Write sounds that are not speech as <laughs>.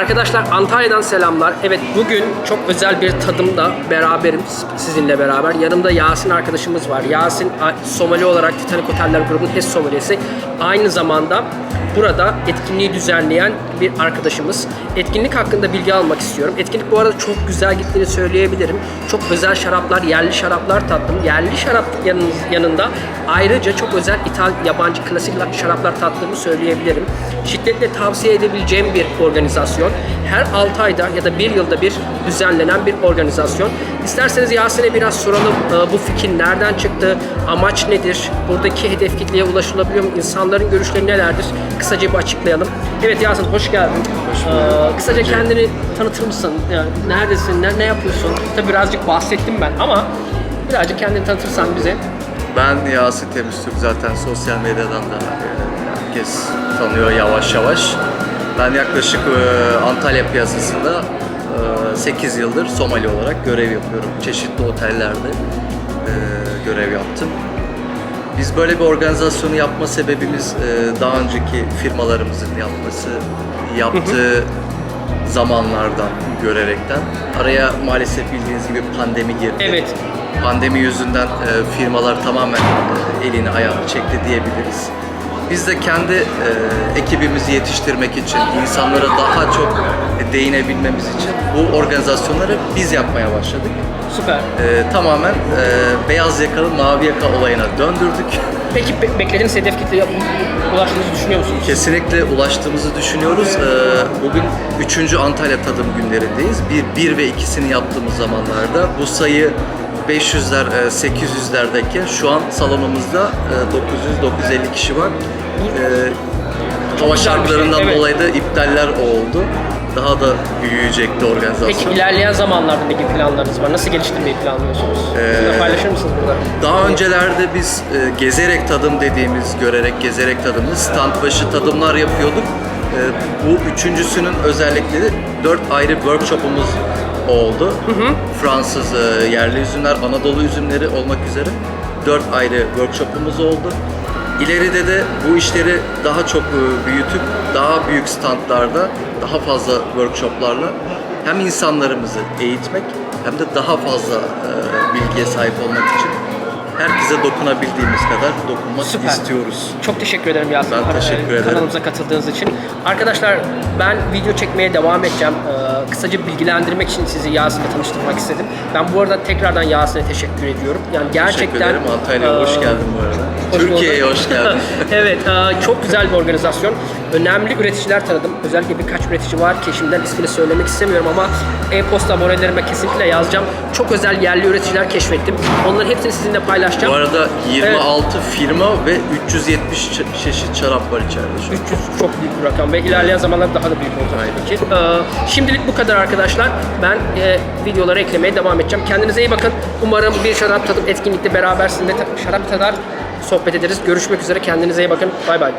Arkadaşlar Antalya'dan selamlar. Evet bugün çok özel bir tadımda beraberim sizinle beraber. Yanımda Yasin arkadaşımız var. Yasin Somali olarak Titanic Oteller grubunun HES Somalisi. Aynı zamanda burada etkinliği düzenleyen bir arkadaşımız. Etkinlik hakkında bilgi almak istiyorum. Etkinlik bu arada çok güzel gittiğini söyleyebilirim. Çok özel şaraplar, yerli şaraplar tattım. Yerli şarap yanın- yanında ayrıca çok özel İtal, yabancı klasik şaraplar tattığımı söyleyebilirim. Şiddetle tavsiye edebileceğim bir organizasyon. Her 6 ayda ya da bir yılda bir düzenlenen bir organizasyon. İsterseniz Yasin'e biraz soralım e, bu fikir nereden çıktı, amaç nedir, buradaki hedef kitleye ulaşılabiliyor mu, insanların görüşleri nelerdir? Kısaca bir açıklayalım. Evet Yasin hoş geldin. Hoş Ee, kısaca kendini tanıtır mısın? Yani neredesin, ne, ne yapıyorsun? Tabii birazcık bahsettim ben ama birazcık kendini tanıtırsan bize. Ben Yasin Temiztürk zaten sosyal medyadan da e, herkes tanıyor yavaş yavaş. Ben yaklaşık e, Antalya piyasasında 8 yıldır Somali olarak görev yapıyorum. Çeşitli otellerde e, görev yaptım. Biz böyle bir organizasyonu yapma sebebimiz e, daha önceki firmalarımızın yapması, yaptığı zamanlardan görerekten. Araya maalesef bildiğiniz gibi pandemi girdi. Evet. Pandemi yüzünden e, firmalar tamamen e, elini ayağını çekti diyebiliriz. Biz de kendi e, ekibimizi yetiştirmek için, insanlara daha çok değinebilmemiz için bu organizasyonları biz yapmaya başladık. Süper. E, tamamen e, beyaz yakalı mavi yaka olayına döndürdük. Peki be- beklediğiniz hedef kitleye ulaştığınızı düşünüyor musunuz? Kesinlikle ulaştığımızı düşünüyoruz. Ee, Bugün 3. Antalya Tadım günlerindeyiz. Bir, bir ve ikisini yaptığımız zamanlarda bu sayı 500'ler, e, 800'lerdeki şu an salonumuzda e, 900-950 kişi var. Ee, Hava şartlarından evet. dolayı da iptaller oldu. Daha da büyüyecekti organizasyon. Peki ilerleyen zamanlarda ne gibi planlarınız var? Nasıl geliştirmeyi planlıyorsunuz? Bizimle paylaşır mısınız burada? Daha öncelerde biz e, gezerek tadım dediğimiz, görerek gezerek tadımız, stand başı tadımlar yapıyorduk. E, bu üçüncüsünün özellikleri dört ayrı workshopumuz oldu. Fransız e, yerli üzümler, Anadolu üzümleri olmak üzere dört ayrı workshopumuz oldu. İleride de bu işleri daha çok e, büyütüp daha büyük standlarda daha fazla workshoplarla hem insanlarımızı eğitmek hem de daha fazla e, bilgiye sahip olmak için herkese dokunabildiğimiz kadar dokunmak Süper. istiyoruz. Çok teşekkür ederim Yasin. Ben teşekkür ederim. Kanalımıza katıldığınız için. Arkadaşlar ben video çekmeye devam edeceğim. Ee, kısaca bilgilendirmek için sizi Yasin'le tanıştırmak istedim. Ben bu arada tekrardan Yasin'e teşekkür ediyorum. Yani gerçekten... Teşekkür ederim. Antalya'ya hoş e, geldin bu arada. Hoş Türkiye'ye hoş <laughs> geldin. evet, e, çok güzel bir organizasyon. Önemli üreticiler tanıdım. Özellikle birkaç üretici var ki şimdiden ismini söylemek istemiyorum ama e-posta abonelerime kesinlikle yazacağım. Çok özel yerli üreticiler keşfettim. Onların hepsini sizinle paylaşacağım. bu arada 26 firma ve 370 çe- çeşit şarap var içeride şu an. 300 çok büyük bir rakam ve ilerleyen zamanlarda daha da büyük olacak tabii ki. Ee, şimdilik bu kadar arkadaşlar. Ben e, videoları eklemeye devam edeceğim. Kendinize iyi bakın. Umarım bir şarap tadım etkinlikte beraber sizinle şarap tadar sohbet ederiz. Görüşmek üzere. Kendinize iyi bakın. Bay bay.